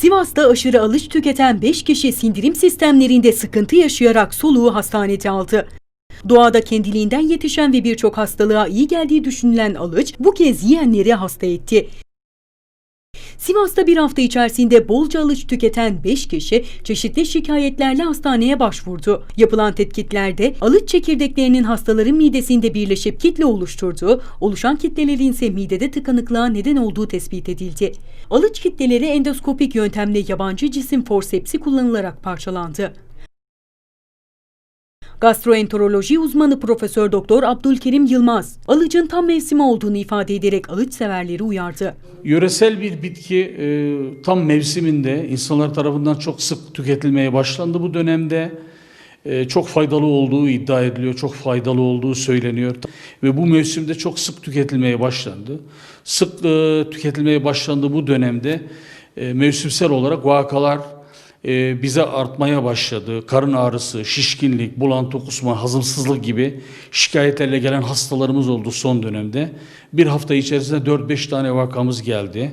Sivas'ta aşırı alış tüketen 5 kişi sindirim sistemlerinde sıkıntı yaşayarak soluğu hastanede aldı. Doğada kendiliğinden yetişen ve birçok hastalığa iyi geldiği düşünülen alıç bu kez yiyenleri hasta etti. Sivas'ta bir hafta içerisinde bolca alıç tüketen 5 kişi çeşitli şikayetlerle hastaneye başvurdu. Yapılan tetkiklerde alıç çekirdeklerinin hastaların midesinde birleşip kitle oluşturduğu, oluşan kitlelerin ise midede tıkanıklığa neden olduğu tespit edildi. Alıç kitleleri endoskopik yöntemle yabancı cisim forsepsi kullanılarak parçalandı. Gastroenteroloji uzmanı Profesör Doktor Abdülkerim Yılmaz, alıcın tam mevsimi olduğunu ifade ederek alıç severleri uyardı. Yöresel bir bitki e, tam mevsiminde insanlar tarafından çok sık tüketilmeye başlandı bu dönemde. E, çok faydalı olduğu iddia ediliyor, çok faydalı olduğu söyleniyor. Ve bu mevsimde çok sık tüketilmeye başlandı. Sık e, tüketilmeye başlandığı bu dönemde e, mevsimsel olarak vakalar e, bize artmaya başladı. Karın ağrısı, şişkinlik, bulantı, kusma, hazımsızlık gibi şikayetlerle gelen hastalarımız oldu son dönemde. Bir hafta içerisinde 4-5 tane vakamız geldi.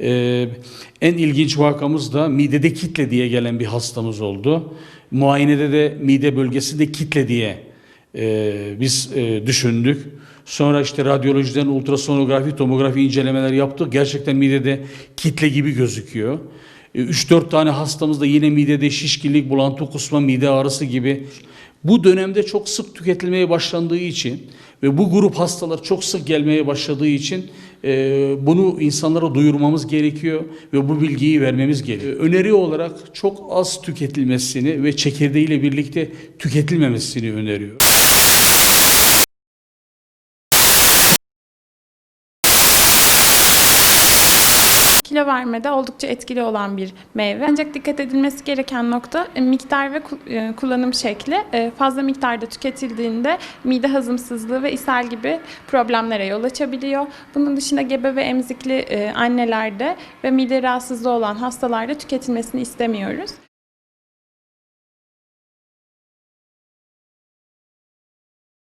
Ee, en ilginç vakamız da midede kitle diye gelen bir hastamız oldu. Muayenede de mide bölgesinde kitle diye e, biz e, düşündük. Sonra işte radyolojiden ultrasonografi, tomografi incelemeler yaptık. Gerçekten midede kitle gibi gözüküyor. 3-4 tane hastamızda yine midede şişkinlik, bulantı, kusma, mide ağrısı gibi. Bu dönemde çok sık tüketilmeye başlandığı için ve bu grup hastalar çok sık gelmeye başladığı için e, bunu insanlara duyurmamız gerekiyor ve bu bilgiyi vermemiz gerekiyor. Öneri olarak çok az tüketilmesini ve çekirdeğiyle birlikte tüketilmemesini öneriyor. Kilo vermede oldukça etkili olan bir meyve. Ancak dikkat edilmesi gereken nokta e, miktar ve e, kullanım şekli. E, Fazla miktarda tüketildiğinde mide hazımsızlığı ve ishal gibi problemlere yol açabiliyor. Bunun dışında gebe ve emzikli annelerde ve mide rahatsızlığı olan hastalarda tüketilmesini istemiyoruz.